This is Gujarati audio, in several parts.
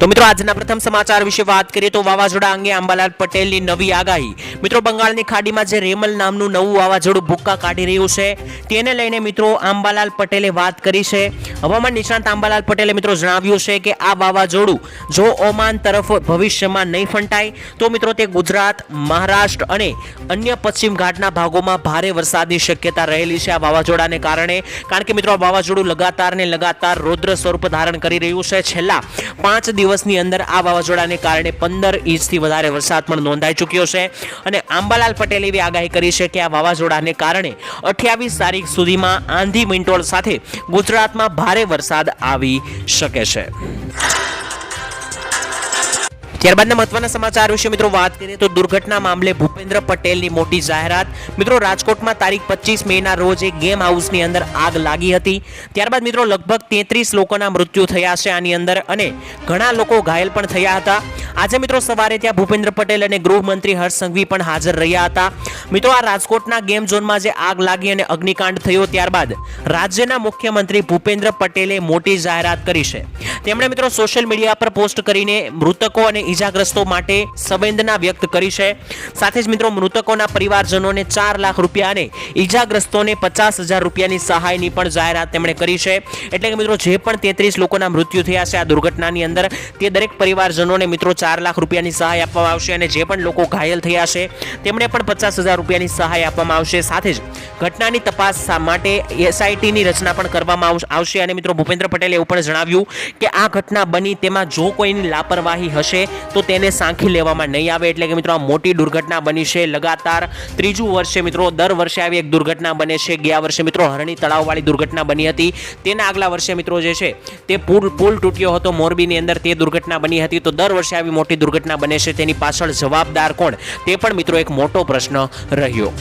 તો મિત્રો, આજના પ્રથમ સમાચાર વિશે વાત કરીએ તો વાવાઝોડા અંગે અંબાલાલ પટેલની નવી આગાહી. મિત્રો, બંગાળની ખાડીમાં જે રેમલ નામનું નવું વાવાઝોડું ભૂક્કા કાઢી રહ્યું છે, તેને લઈને મિત્રો અંબાલાલ પટેલે વાત કરી છે. હવામાન નિષ્ણાંત અંબાલાલ પટેલે મિત્રો જણાવ્યું છે કે આ વાવાઝોડું જો ઓમાન તરફ ભવિષ્યમાં નહીં ફંટાય, તો મિત્રો તે ગુજરાત, મહારાષ્ટ્ર અને અન્ય પશ્ચિમ ઘાટના ભાગોમાં ભારે વરસાદની શક્યતા રહેલી છે આ વાવાઝોડાને કારણે. કારણ કે મિત્રો, આ વાવાઝોડું લગાતાર ને લગાતાર રૌદ્ર સ્વરૂપ ધારણ કરી રહ્યું છે. છેલ્લા પાંચ દિવસની અંદર આ વાવાઝોડાને કારણે પંદર ઇંચથી વધારે વરસાદ પણ નોંધાઈ ચૂક્યો છે. અને આંબાલાલ પટેલે એવી આગાહી કરી છે કે આ વાવાઝોડાને કારણે અઠ્યાવીસ તારીખ સુધીમાં આંધી મિંટોળ સાથે ગુજરાતમાં ભારે વરસાદ આવી શકે છે. ત્યારબાદના મહત્વના સમાચાર વિશે મિત્રો વાત કરીએ તો દુર્ઘટના મામલે ભૂપેન્દ્ર પટેલની મોટી જાહેરાત. મિત્રો, રાજકોટમાં તારીખ પચીસ મેના રોજ એક ગેમ હાઉસની અંદર આગ લાગી હતી. ત્યારબાદ મિત્રો, લગભગ તેત્રીસ લોકોના મૃત્યુ થયા છે આની અંદર અને ઘણા લોકો ઘાયલ પણ થયા હતા. આજે મિત્રો સવારે ત્યાં ભૂપેન્દ્ર પટેલ અને ગૃહમંત્રી હર્ષ સંઘવી પણ હાજર રહ્યા હતા. મિત્રો, આ રાજકોટના ગેમ ઝોનમાં જે આગ લાગી અને અગ્નિકાંડ થયો ત્યારબાદ રાજ્યના મુખ્યમંત્રી ભૂપેન્દ્ર પટેલે મોટી જાહેરાત કરી છે. તેમણે મિત્રો સોશિયલ મીડિયા પર પોસ્ટ કરીને મૃતકો અને ઈજાગ્રસ્તો માટે સંવેદના વ્યક્ત કરી છે. સાથે જ મિત્રો, મૃતકોના પરિવારજનોને ચાર લાખ રૂપિયા અને ઈજાગ્રસ્તોને પચાસ હજાર રૂપિયાની સહાયની પણ જાહેરાત તેમણે કરી છે. એટલે કે મિત્રો, જે પણ તેત્રીસ લોકોના મૃત્યુ થયા છે આ દુર્ઘટનાની અંદર, તે દરેક પરિવારજનોને મિત્રો ચાર લાખ રૂપિયાની સહાય આપવામાં આવશે અને જે પણ લોકો ઘાયલ થયા છે, તેમણે પણ પચાસ હજાર રૂપિયાની સહાય આપવામાં આવશે. સાથે જ ઘટનાની તપાસ માટે એસઆઈટીની રચના પણ કરવામાં આવ- આવશે. અને મિત્રો, ભૂપેન્દ્ર પટેલે એવું પણ જણાવ્યું કે આ ઘટના બની તેમાં જો કોઈની લાપરવાહી હશે, તો તેને સાંખી લેવામાં નહીં આવે. એટલે કે મિત્રો, આ મોટી દુર્ઘટના બની છે. લગાતાર ત્રીજું વર્ષે મિત્રો, દર વર્ષે આવી એક દુર્ઘટના બને છે. ગયા વર્ષે મિત્રો, હરણી તળાવવાળી દુર્ઘટના બની હતી. તેના આગલા વર્ષે મિત્રો જે છે, તે પુલ પુલ તૂટ્યો હતો મોરબીની અંદર. તે દુર્ઘટના બની હતી. તો દર વર્ષે આવી મોટી દુર્ઘટના બને છે. તેની પાછળ જવાબદાર કોણ? તે પણ મિત્રો, એક મોટો પ્રશ્ન રહ્યો.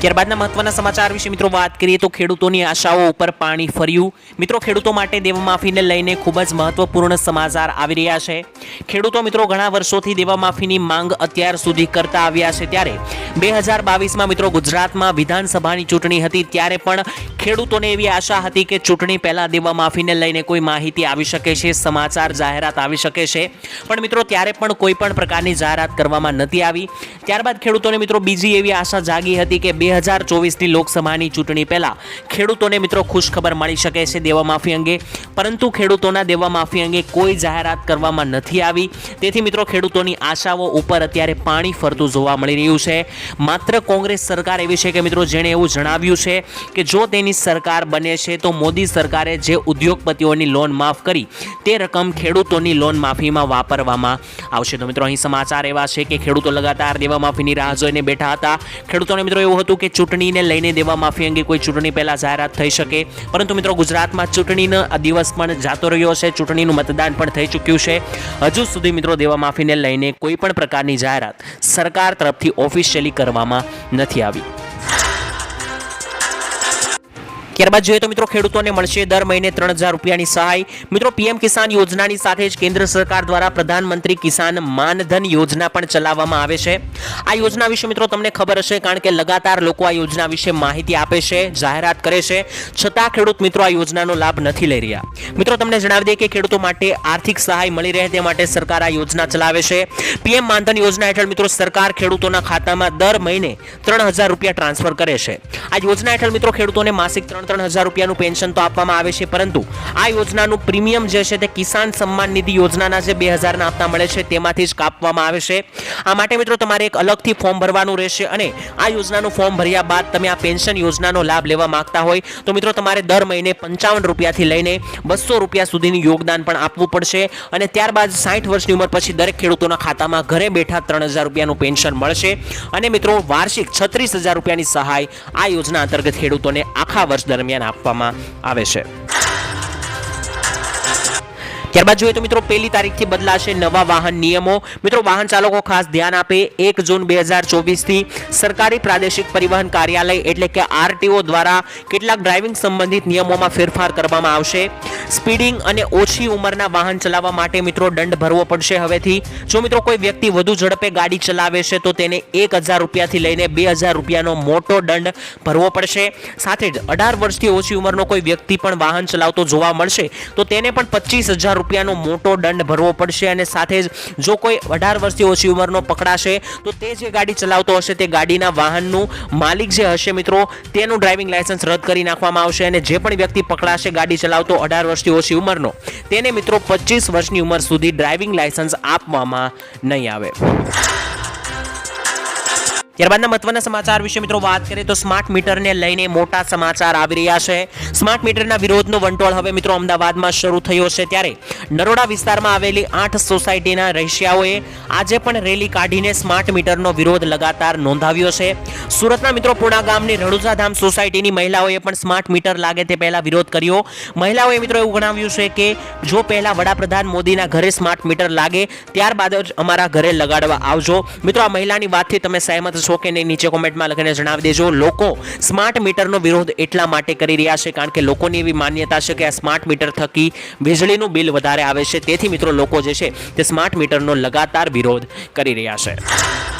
ત્યારબાદના મહત્વના સમાચાર વિશે મિત્રો વાત કરીએ તો ખેડૂતોની આશાઓ ઉપર પાણી ફર્યું. મિત્રો, ખેડૂતો માટે દેવમાફીને લઈને ખૂબ જ મહત્વપૂર્ણ સમાચાર આવી રહ્યા છે. ખેડૂતો મિત્રો, ઘણા વર્ષોથી દેવામાફીની માંગ અત્યાર સુધી કરતા આવ્યા છે. ત્યારે બે હજાર બાવીસમાં મિત્રો ગુજરાતમાં વિધાનસભાની ચૂંટણી હતી. ત્યારે પણ ખેડૂતોને એવી આશા હતી કે ચૂંટણી પહેલાં દેવામાફીને લઈને કોઈ માહિતી આવી શકે છે, સમાચાર જાહેરાત આવી શકે છે. પણ મિત્રો, ત્યારે પણ કોઈ પણ પ્રકારની જાહેરાત કરવામાં નથી આવી. ત્યારબાદ ખેડૂતોને મિત્રો બીજી એવી આશા જાગી હતી કે બે હજાર ચોવીસની લોકસભાની ચૂંટણી પહેલાં ખેડૂતોને મિત્રો ખુશખબર મળી શકે છે દેવામાફી અંગે. પરંતુ ખેડૂતોના દેવામાફી અંગે કોઈ જાહેરાત કરવામાં નથી આવી. તેથી મિત્રો ખેડૂતોની આશાઓ ઉપર અત્યારે પાણી ફરતું જોવા મળી રહ્યું છે. માત્ર કોંગ્રેસ સરકાર એવી છે કે મિત્રો જેણે એવું જણાવ્યું છે કે જો તેની સરકાર બને છે તો મોદી સરકારે જે ઉદ્યોગપતિઓની લોન માફ કરી તે રકમ ખેડૂતોની લોન માફીમાં વાપરવામાં આવશે. તો મિત્રો અહીં સમાચાર એવા છે કે ખેડૂતો લગાતાર દેવા માફીની રાહ જોઈને બેઠા હતા. ખેડૂતોને મિત્રો એવું હતું કે ચૂંટણીને લઈને દેવા માફી અંગે કોઈ ચૂંટણી પહેલાં જાહેરાત થઈ શકે. પરંતુ મિત્રો, ગુજરાતમાં ચૂંટણીનો દિવસ પણ જાતો રહ્યો છે. ચૂંટણીનું મતદાન પણ થઈ ચૂક્યું છે. હજુ સુધી મિત્રો, દેવા માફીને લઈને કોઈ પણ પ્રકારની જાહેરાત સરકાર તરફથી ઓફિશિયલી કરવામાં નથી આવી. ત્યારબાદ જોઈએ તો મિત્રો ખેડૂતોને મળશે દર મહિને ત્રણ હજાર રૂપિયાની સહાય. મિત્રો પીએમ કિસાન યોજનાની સાથે જ કેન્દ્ર સરકાર દ્વારા પ્રધાનમંત્રી કિસાન માનધન યોજના પણ ચલાવવામાં આવે છે. આ યોજના વિશે મિત્રો તમને ખબર હશે કારણ કે લગાતાર લોકો આ યોજના વિશે માહિતી આપે છે, જાહેરાત કરે છે. છતાં ખેડૂત મિત્રો આ યોજનાનો લાભ નથી લઈ રહ્યા. મિત્રો તમને જણાવી દઈએ કે ખેડૂતો માટે આર્થિક સહાય મળી રહે તે માટે સરકાર આ યોજના ચલાવે છે. પીએમ માનધન યોજના હેઠળ મિત્રો સરકાર ખેડૂતોના ખાતામાં દર મહિને ત્રણ હજાર રૂપિયા ટ્રાન્સફર કરે છે. આ યોજના હેઠળ મિત્રો ખેડૂતોને માસિક ત્રણ ત્રણ હજાર રૂપિયાનું પેન્શન તો આપવામાં આવે છે, પરંતુ આ યોજનાનું પ્રીમિયમ જે છે તે કિસાન સન્માન નિધિ યોજનાના જે બે હજારના આપતા મળે છે, તેમાંથી જ કાપવામાં આવે છે. આ માટે મિત્રો તમારે એક અલગથી ફોર્મ ભરવાનું રહેશે અને આ યોજનાનું ફોર્મ ભર્યા બાદ તમે આ પેન્શન યોજનાનો લાભ લેવા માંગતા હોય, તો મિત્રો તમારે દર મહિને પંચાવન રૂપિયાથી લઈને બસો રૂપિયા સુધીનું યોગદાન પણ આપવું પડશે અને ત્યારબાદ સાઠ વર્ષની ઉંમર પછી દરેક ખેડૂતોના ખાતામાં ઘરે બેઠા ત્રણ હજાર રૂપિયાનું પેન્શન મળશે. અને મિત્રો વાર્ષિક છત્રીસ હજાર રૂપિયાની સહાય આ યોજના અંતર્ગત ખેડૂતોને આખા વર્ષ દરમિયાન આપવામાં આવે છે. ત્યારબાદ જોઈએ તો મિત્રો, પહેલી તારીખથી બદલાશે નવા વાહન નિયમો. મિત્રો, વાહન ચાલકો ખાસ ધ્યાન આપે. એક જૂન બે હજાર ચોવીસથી સરકારી પ્રાદેશિક પરિવહન કાર્યાલય એટલે કે આરટીઓ દ્વારા કેટલાક ડ્રાઇવિંગ સંબંધિત નિયમોમાં ફેરફાર કરવામાં આવશે. સ્પીડિંગ અને ઓછી ઉંમરના વાહન ચલાવવા માટે મિત્રો દંડ ભરવો પડશે હવેથી. જો મિત્રો કોઈ વ્યક્તિ વધુ ઝડપે ગાડી ચલાવે છે, તો તેને એક હજાર રૂપિયાથી લઈને બે હજાર રૂપિયાનો મોટો દંડ ભરવો પડશે. સાથે જ અઢાર વર્ષથી ઓછી ઉંમરનો કોઈ વ્યક્તિ પણ વાહન ચલાવતો જોવા મળશે, તો તેને પણ પચીસ હજાર રૂપિયાનો મોટો દંડ ભરવો પડશે અને સાથે જ જો કોઈ અઢાર વર્ષથી ઓછી ઉંમરનો પકડાશે, તો તે જે ગાડી ચલાવતો હશે તે ગાડીના વાહનનું માલિક જે હશે મિત્રો, તેનું ડ્રાઇવિંગ લાયસન્સ રદ કરી નાખવામાં આવશે અને જે પણ વ્યક્તિ પકડાશે ગાડી ચલાવતો અઢાર વર્ષથી ઓછી ઉંમરનો, તેને મિત્રો પચીસ વર્ષની ઉંમર સુધી ડ્રાઇવિંગ લાયસન્સ આપવામાં નહીં આવે. ત્યારબાદના મહત્વના સમાચાર વિશે મિત્રો વાત કરીએ તો સ્માર્ટ મીટરને લઈને મોટા સમાચાર આવી રહ્યા છે. સ્માર્ટ મીટરના વિરોધનો વંટોળ હવે મિત્રો અમદાવાદમાં શરૂ થયો છે ત્યારે નરોડા વિસ્તારમાં આવેલી આઠ સોસાયટીના રહીશિયાઓએ આજે પણ રેલી કાઢીને સ્માર્ટ મીટરનો વિરોધ લગાતાર નોંધાવ્યો છે. સુરતના મિત્રો પૂણા ગામની રણુજાધામ સોસાયટીની મહિલાઓએ પણ સ્માર્ટ મીટર લાગે તે પહેલા વિરોધ કર્યો. મહિલાઓએ મિત્રો એવું ગણાવ્યું છે કે જો પહેલા વડાપ્રધાન મોદીના ઘરે સ્માર્ટ મીટર લાગે, ત્યારબાદ જ અમારા ઘરે લગાડવા આવજો. મિત્રો આ મહિલાની વાતથી તમે સહેમત છો કે નહીં, નીચે કોમેન્ટમાં લખીને જણાવી દેજો. લોકો સ્માર્ટ મીટરનો વિરોધ એટલા માટે કરી રહ્યા છે કારણ કે લોકોની એવી માન્યતા છે કે આ સ્માર્ટ મીટર થકી વીજળીનું બિલ વધારે આવે છે. તેથી મિત્રો લોકો જે છે તે સ્માર્ટ મીટરનો લગાતાર વિરોધ કરી રહ્યા છે.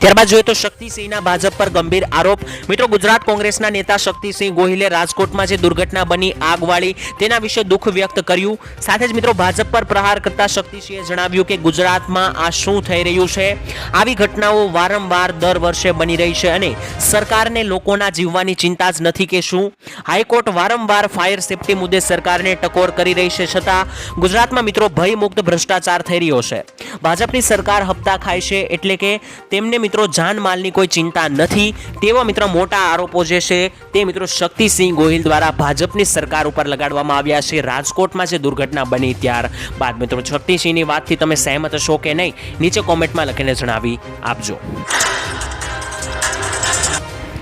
ત્યારબાદ જોઈએ તો શક્તિસિંહના ભાજપ પર ગંભીર આરોપ. મિત્રો, ગુજરાત કોંગ્રેસના નેતા શક્તિસિંહ ગોહિલે રાજકોટમાં જે દુર્ઘટના બની આગવાળી તેના વિશે દુઃખ વ્યક્ત કર્યું. સાથે જ મિત્રો, ભાજપ પર પ્રહાર કરતા શક્તિસિંહે જણાવ્યું કે ગુજરાતમાં આ શું થઈ રહ્યું છે? આવી ઘટનાઓ વારંવાર દર વર્ષે બની રહી છે અને સરકારને લોકોના જીવવાની ચિંતા જ નથી કે શું? હાઈકોર્ટ વારંવાર ફાયર સેફટી મુદ્દે સરકારને ટકોર કરી રહી છે છતાં ગુજરાતમાં મિત્રો ભયમુક્ત ભ્રષ્ટાચાર થઈ રહ્યો છે. ભાજપની સરકાર હપ્તા ખાય છે એટલે કે તેમને મિત્રો, જાનમાલની કોઈ ચિંતા નથી. તેવા મિત્રો, મોટા આરોપો જે છે, તે મિત્રો શક્તિસિંહ ગોહિલ દ્વારા ભાજપની સરકાર ઉપર લગાડવામાં આવ્યા છે. રાજકોટમાં જે દુર્ઘટના બની ત્યાર બાદ, મિત્રો, શક્તિસિંહની વાતથી તમે સહેમત હશો કે નહીં? નીચે કોમેન્ટમાં લખીને જણાવી આપજો.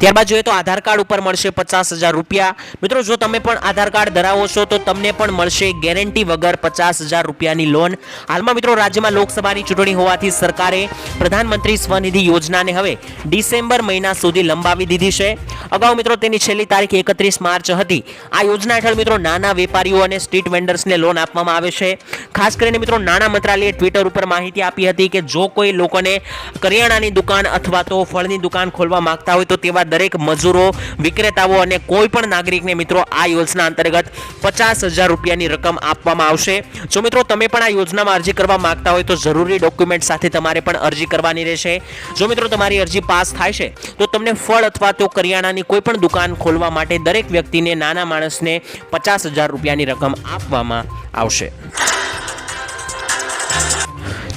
ત્યારબાદ જોઈએ તો આધાર કાર્ડ ઉપર મળશે પચાસ હજાર રૂપિયા. મિત્રો, જો તમે પણ આધાર કાર્ડ ધરાવો છો, તો તમને પણ મળશે ગેરંટી વગર પચાસ હજાર રૂપિયાની લોન. હાલમાં મિત્રો, રાજ્યમાં લોકસભાની ચૂંટણી હોવાથી સરકારે પ્રધાનમંત્રી સ્વનિધિ યોજનાને હવે ડિસેમ્બર મહિના સુધી લંબાવી દીધી છે. અગાઉ મિત્રો, તેની છેલ્લી તારીખ એકત્રીસ માર્ચ હતી. આ યોજના હેઠળ મિત્રો, નાના વેપારીઓ અને સ્ટ્રીટ વેન્ડર્સને લોન આપવામાં આવે છે. ખાસ કરીને મિત્રો, નાણાં મંત્રાલયે ટ્વિટર ઉપર માહિતી આપી હતી કે જો કોઈ લોકોને કરિયાણાની દુકાન અથવા તો ફળની દુકાન ખોલવા માંગતા હોય, તો તેવા દરેક મજૂરો, વિક્રેતાઓ અને કોઈ પણ નાગરિકને મિત્રો આ યોજના અંતર્ગત પચાસ હજાર રૂપિયાની રકમ આપવામાં આવશે. જો મિત્રો તમે પણ આ યોજનામાં અરજી કરવા માંગતા હોય તો જરૂરી ડોક્યુમેન્ટ સાથે તમારે પણ અરજી કરવાની રહેશે. જો મિત્રો તમારી અરજી પાસ થાય છે, તો તમને ફળ અથવા તો કરિયાણાની કોઈ પણ દુકાન ખોલવા માટે દરેક વ્યક્તિને નાના માણસને પચાસ હજાર રૂપિયાની રકમ આપવામાં આવશે.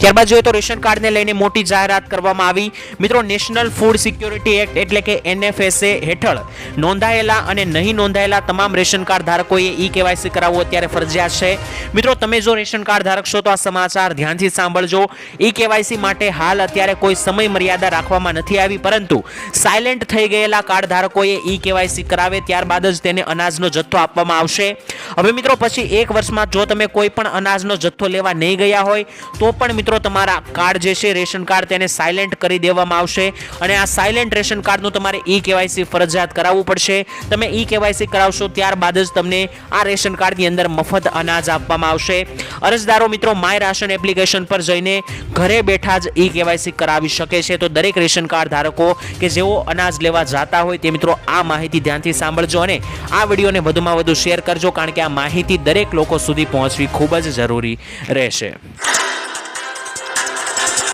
ત્યારબાદ જોઈએ તો રેશન કાર્ડને લઈને મોટી જાહેરાત કરવામાં આવી. મિત્રો, નેશનલ ફૂડ સિક્યોરિટી એક્ટ એટલે કે એનએફએસએ હેઠળ નોંધાયેલા અને નહીં નોંધાયેલા તમામ રેશન કાર્ડ ધારકોએ ઈ કેવાયસી કરાવવું અત્યારે ફરજિયાત છે. મિત્રો, તમે જો રેશન કાર્ડ ધારક છો તો આ સમાચાર ધ્યાનથી સાંભળજો. ઈ કેવાયસી માટે હાલ અત્યારે કોઈ સમય મર્યાદા રાખવામાં નથી આવી, પરંતુ સાયલેન્ટ થઈ ગયેલા કાર્ડ ધારકોએ ઈ કેવાયસી કરાવે, ત્યારબાદ જ તેને અનાજનો જથ્થો આપવામાં આવશે. હવે મિત્રો, પછી એક વર્ષમાં જો તમે કોઈ પણ અનાજનો જથ્થો લેવા નહીં ગયા હોય, તો પણ મિત્રો તમારા કાર્ડ જે છે, રેશન કાર્ડ તેને સાયલેન્ટ કરી દેવામાં આવશે. અને આ સાયલેન્ટ રેશન કાર્ડનું તમારે ઈ કેવાયસી ફરજિયાત કરાવવું પડશે. તમે ઈ કેવાયસી કરાવશો ત્યારબાદ જ તમને આ રેશન કાર્ડની અંદર મફત અનાજ આપવામાં આવશે. અરજદારો મિત્રો, માય રાશન એપ્લિકેશન પર જઈને ઘરે બેઠા જ ઈ કેવાયસી કરાવી શકે છે. તો દરેક રેશન કાર્ડ ધારકો કે જેઓ અનાજ લેવા જાતા હોય તે મિત્રો આ માહિતી ધ્યાનથી સાંભળજો અને આ વિડીયોને વધુમાં વધુ શેર કરજો, કારણ કે આ માહિતી દરેક લોકો સુધી પહોંચવી ખૂબ જ જરૂરી રહેશે.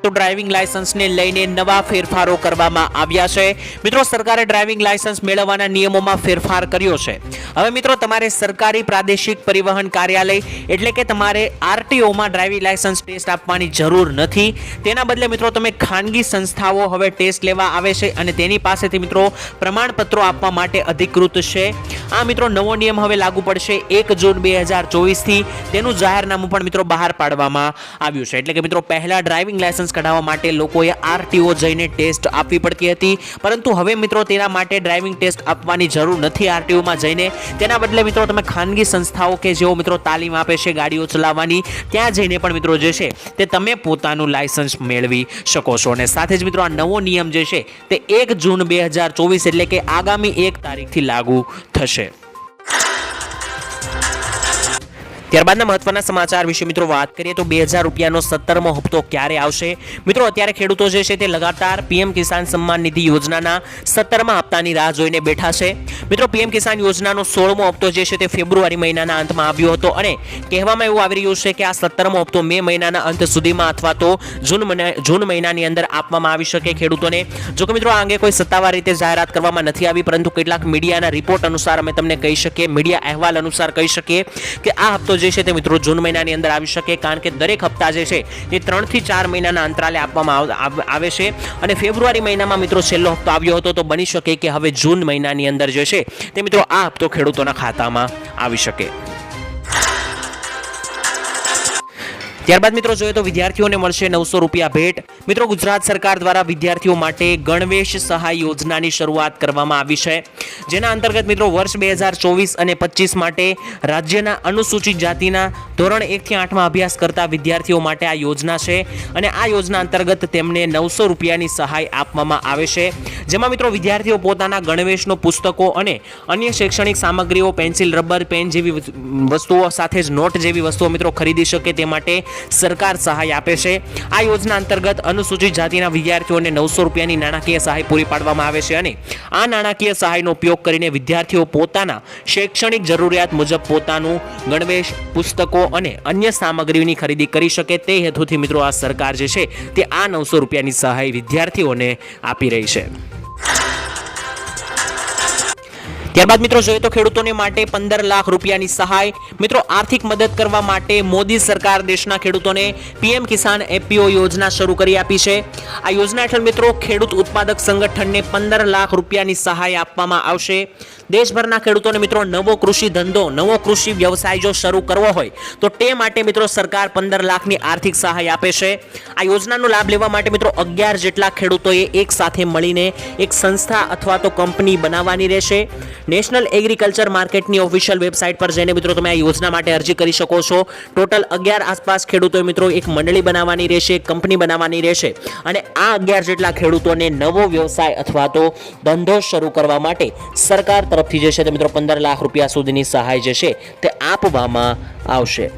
તો ડ્રાઇવિંગ લાયસન્સને લઈને નવા ફેરફારો કરવામાં આવ્યા છે. મિત્રો, સરકારે ડ્રાઇવિંગ લાયસન્સ મેળવવાના નિયમોમાં ફેરફાર કર્યો છે. હવે મિત્રો, તમારે સરકારી પ્રાદેશિક પરિવહન કાર્યાલય એટલે કે તમારે આરટીઓમાં ડ્રાઇવિંગ લાયસન્સ ટેસ્ટ આપવાની જરૂર નથી. તેના બદલે મિત્રો, તમે ખાનગી સંસ્થાઓ હવે ટેસ્ટ લેવા આવે છે અને તેની પાસેથી મિત્રો પ્રમાણપત્રો આપવા માટે અધિકૃત છે. આ મિત્રો, નવો નિયમ હવે લાગુ પડશે એક જૂન બે હજાર ચોવીસથી. તેનું જાહેરનામું પણ મિત્રો બહાર પાડવામાં આવ્યું છે. એટલે કે મિત્રો, પહેલા ડ્રાઇવિંગ લાયસન્સ કઢાવવા માટે લોકોએ આરટીઓ જઈને ટેસ્ટ આપવી પડતી હતી. પરંતુ હવે મિત્રો તેના માટે ડ્રાઇવિંગ ટેસ્ટ આપવાની જરૂર નથી આરટીઓમાં જઈને. તેના બદલે મિત્રો તમે ખાનગી સંસ્થાઓ કે જેઓ મિત્રો તાલીમ આપે છે, ગાડીઓ ચલાવવાની, ત્યાં જઈને પણ મિત્રો જે છે તે તમે પોતાનું લાયસન્સ મેળવી શકો છો. અને સાથે જ મિત્રો આ નવો નિયમ જે છે તે એક જૂન બે હજાર ચોવીસ એટલે કે આગામી એક તારીખથી લાગુ થશે. ત્યારબાદના મહત્વના સમાચાર વિશે મિત્રો વાત કરીએ તો બે હજાર રૂપિયાનો સત્તરમો હપ્તો ક્યારે આવશે? મિત્રો, અત્યારે ખેડૂતો જે છે તે લગાતાર પીએમ કિસાન સન્માન નિધિ યોજનાના સત્તરમા હપ્તાની રાહ જોઈને બેઠા છે. મિત્રો, પીએમ કિસાન યોજનાનો સોળમો હપ્તો જે છે તે ફેબ્રુઆરી મહિનાના અંતમાં આવ્યો હતો અને કહેવામાં એવું આવી રહ્યું છે કે આ સત્તરમો હપ્તો મે મહિનાના અંત સુધીમાં અથવા તો જૂન જૂન મહિનાની અંદર આપવામાં આવી શકે ખેડૂતોને. જો કે મિત્રો, આ અંગે કોઈ સત્તાવાર રીતે જાહેરાત કરવામાં નથી આવી, પરંતુ કેટલાક મીડિયાના રિપોર્ટ અનુસાર અમે તમને કહી શકીએ, મીડિયા અહેવાલ અનુસાર કહી શકીએ કે આ હપ્તો જે છે તે મિત્રો જૂન મહિનાની અંદર આવી શકે, કારણ કે દરેક હપ્તા જે છે તે ત્રણથી ચાર મહિનાના અંતરાલે આપવામાં આવે છે. અને ફેબ્રુઆરી મહિનામાં મિત્રો છેલ્લો હપ્તો આવ્યો હતો, તો બની શકે કે હવે જૂન મહિનાની અંદર જે છે તે મિત્રો આ હપ્તો ખેડૂતોના ખાતામાં આવી શકે. ત્યારબાદ મિત્રો જોઈએ તો વિદ્યાર્થીઓને મળશે નવસો રૂપિયા ભેટ. મિત્રો, ગુજરાત સરકાર દ્વારા વિદ્યાર્થીઓ માટે ગણવેશ સહાય યોજનાની શરૂઆત કરવામાં આવી છે. જેના અંતર્ગત મિત્રો, વર્ષ બે હજાર ચોવીસ અને પચીસ માટે રાજ્યના અનુસૂચિત જાતિના ધોરણ એકથી આઠમાં અભ્યાસ કરતા વિદ્યાર્થીઓ માટે આ યોજના છે અને આ યોજના અંતર્ગત તેમને નવસો રૂપિયાની સહાય આપવામાં આવે છે. જેમાં મિત્રો, વિદ્યાર્થીઓ પોતાના ગણવેશનો પુસ્તકો અને અન્ય શૈક્ષણિક સામગ્રીઓ, પેન્સિલ, રબર, પેન જેવી વસ્તુઓ સાથે જ નોટ જેવી વસ્તુઓ મિત્રો ખરીદી શકે તે માટે સરકાર સહાય આપે છે. આ યોજના અંતર્ગત અનુસૂચિત જાતિના વિદ્યાર્થીઓને નવસો રૂપિયાની નાણાકીય સહાય પૂરી પાડવામાં આવે છે અને આ નાણાકીય સહાયનો ઉપયોગ કરીને વિદ્યાર્થીઓ પોતાના શૈક્ષણિક જરૂરિયાત મુજબ પોતાનું ગણવેશ, પુસ્તકો અને અન્ય સામગ્રીની ખરીદી કરી શકે તે હેતુથી મિત્રો આ સરકાર જે છે તે આ નવસો રૂપિયાની સહાય વિદ્યાર્થીઓને આપી રહી છે. ત્યારબાદ મિત્રો જોઈએ તો ખેડૂતોને માટે પંદર લાખ રૂપિયાની સહાય. મિત્રો, આર્થિક મદદ કરવા માટે મોદી સરકાર દેશના ખેડૂતોને પીએમ કિસાન એપીઓ યોજના શરૂ કરી આપી છે. આ યોજના હેઠળ મિત્રો ખેડૂત ઉત્પાદક સંગઠનને પંદર લાખ રૂપિયાની સહાય આપવામાં આવશે. દેશભરના ખેડૂતોને મિત્રો નવો કૃષિ ધંધો, નવો કૃષિ વ્યવસાય જો શરૂ કરવો હોય, તો તે માટે મિત્રો સરકાર પંદર લાખની આર્થિક સહાય આપે છે. આ યોજનાનો લાભ લેવા માટે મિત્રો અગિયાર જેટલા ખેડૂતોએ એક સાથે મળીને એક સંસ્થા અથવા તો કંપની બનાવવાની રહેશે. નેશનલ એગ્રીકલ્ચર માર્કેટની ઓફિશિયલ વેબસાઇટ પર જઈને મિત્રો તમે આ યોજના માટે અરજી કરી શકો છો. ટોટલ અગિયાર આસપાસ ખેડૂતોએ મિત્રો એક મંડળી બનાવવાની રહેશે કંપની બનાવવાની રહેશે. અને આ અગિયાર જેટલા ખેડૂતોને નવો વ્યવસાય અથવા તો ધંધો શરૂ કરવા માટે સરકાર તરફથી જે છે તે મિત્રો, પંદર લાખ રૂપિયા સુધીની સહાય જે છે તે આપવામાં આવશે.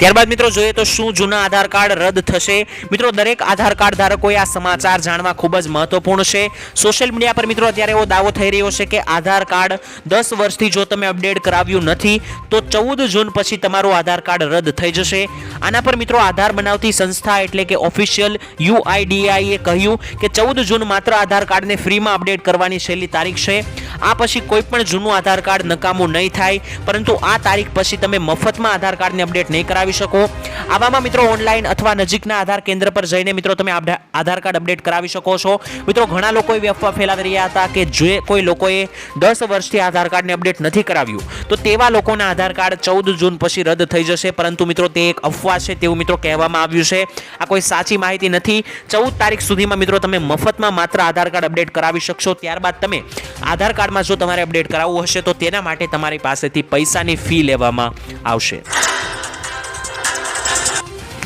ત્યારબાદ મિત્રો જોઈએ તો શું જૂના આધાર કાર્ડ રદ થશે? મિત્રો, દરેક આધાર કાર્ડ ધારકોએ આ સમાચાર જાણવા ખૂબ જ મહત્વપૂર્ણ છે. સોશિયલ મીડિયા પર મિત્રો અત્યારે એવો દાવો થઈ રહ્યો છે કે આધાર કાર્ડ દસ વર્ષથી જો તમે અપડેટ કરાવ્યું નથી, તો ચૌદ જૂન પછી તમારું આધાર કાર્ડ રદ થઈ જશે. આના પર મિત્રો આધાર બનાવતી સંસ્થા એટલે કે ઓફિશિયલ યુઆઈડીઆઈએ કહ્યું કે ચૌદ જૂન માત્ર આધાર કાર્ડને ફ્રીમાં અપડેટ કરવાની છેલ્લી તારીખ છે. આ પછી કોઈ પણ જૂનું આધાર કાર્ડ નકામું નહીં થાય, પરંતુ આ તારીખ પછી તમે મફતમાં આધાર કાર્ડને અપડેટ નહીં કરાવી શકો. આવામાં મિત્રો ઓનલાઈન અથવા નજીકના આધાર કેન્દ્ર પર જઈને મિત્રો તમે આધાર કાર્ડ અપડેટ કરાવી શકો છો. મિત્રો ઘણા લોકો એવી અફવા ફેલાવી રહ્યા હતા કે જે કોઈ લોકોએ દસ વર્ષથી આધાર કાર્ડને અપડેટ નથી કરાવ્યું. તો તેવા લોકોના આધાર કાર્ડ ચૌદ જૂન પછી રદ થઈ જશે. પરંતુ મિત્રો તે એક અફવા છે તેવું મિત્રો કહેવામાં આવ્યું છે. આ કોઈ સાચી માહિતી નથી. ચૌદ તારીખ સુધીમાં મિત્રો તમે મફતમાં માત્ર આધાર કાર્ડ અપડેટ કરાવી શકશો. ત્યારબાદ તમે આધાર કાર્ડમાં જો તમારે અપડેટ કરાવવું હશે તો તેના માટે તમારી પાસેથી પૈસાની ફી લેવામાં આવશે.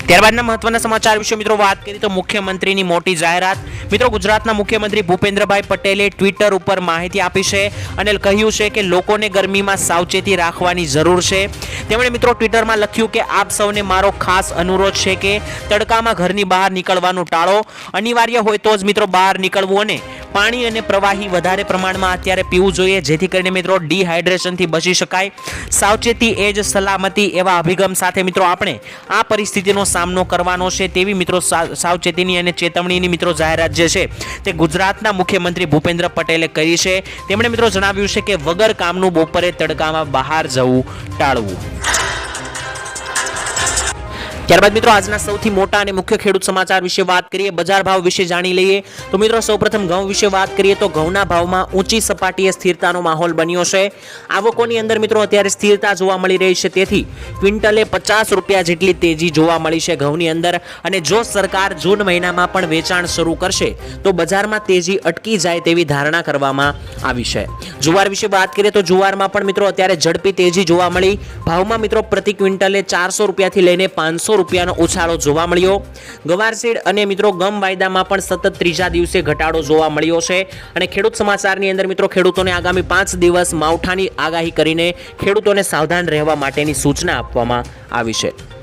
ત્યારબાદના મહત્વના સમાચાર વિશે મિત્રો વાત કરીએ તો મુખ્યમંત્રીની મોટી જાહેરાત. મિત્રો ગુજરાતના મુખ્યમંત્રી ભૂપેન્દ્રભાઈ પટેલે ટ્વિટર ઉપર માહિતી આપી છે અને કહ્યું છે કે લોકોને ગરમીમાં સાવચેતી રાખવાની જરૂર છે. તેમણે મિત્રો ટ્વિટરમાં લખ્યું કે આપ સૌને મારો ખાસ અનુરોધ છે કે તડકામાં ઘરની બહાર નીકળવાનું ટાળો. અનિવાર્ય હોય તો જ મિત્રો બહાર નીકળવું અને પાણી અને પ્રવાહી વધારે પ્રમાણમાં અત્યારે પીવું જોઈએ. જેથી કરીને મિત્રો ડિહાઇડ્રેશનથી બચી શકાય. સાવચેતી એ જ સલામતી એવા અભિગમ સાથે મિત્રો આપણે આ પરિસ્થિતિનો સામનો કરવાનો છે તેવી મિત્રો સાવચેતીની અને ચેતવણીની મિત્રો જાહેરાત જે છે તે ગુજરાતના મુખ્યમંત્રી ભૂપેન્દ્ર પટેલે કરી છે. તેમણે મિત્રો જણાવ્યું છે કે વગર કામનું બપોરે તડકામાં બહાર જવું ટાળવું. ત્યારબાદ મિત્રો આજના સૌથી મોટા અને મુખ્ય ખેડૂત સમાચાર વિશે વાત કરીએ, બજાર ભાવ વિશે જાણી લઈએ. તો મિત્રો સૌપ્રથમ ઘઉં વિશે વાત કરીએ તો ઘઉંના ભાવમાં ઊંચી સપાટીએ સ્થિરતાનો માહોલ બન્યો છે. આવકોની અંદર મિત્રો અત્યારે સ્થિરતા જોવા મળી રહી છે. તેથી ક્વિન્ટલે પચાસ રૂપિયા જેટલી તેજી જોવા મળી છે ઘઉંની અંદર અને જો સરકાર જૂન મહિનામાં પણ વેચાણ શરૂ કરશે, તો બજારમાં તેજી અટકી જાય તેવી ધારણા કરવામાં આવી છે. જુવાર વિશે વાત કરીએ તો જુવારમાં પણ મિત્રો અત્યારે ઝડપી તેજી જોવા મળી. ભાવમાં મિત્રો પ્રતિ ક્વિન્ટલે ચારસો રૂપિયાથી લઈને પાંચસો રૂપિયાનો ઉછાળો જોવા મળ્યો. ગવારસીડ અને મિત્રો ગમ વાયદામાં પણ સતત ત્રીજા દિવસે ઘટાડો જોવા મળ્યો છે. અને ખેડૂત સમાચારની અંદર મિત્રો ખેડૂતોને આગામી પાંચ દિવસ માવઠાની આગાહી કરીને ખેડૂતોને સાવધાન રહેવા માટેની સૂચના આપવામાં આવી છે.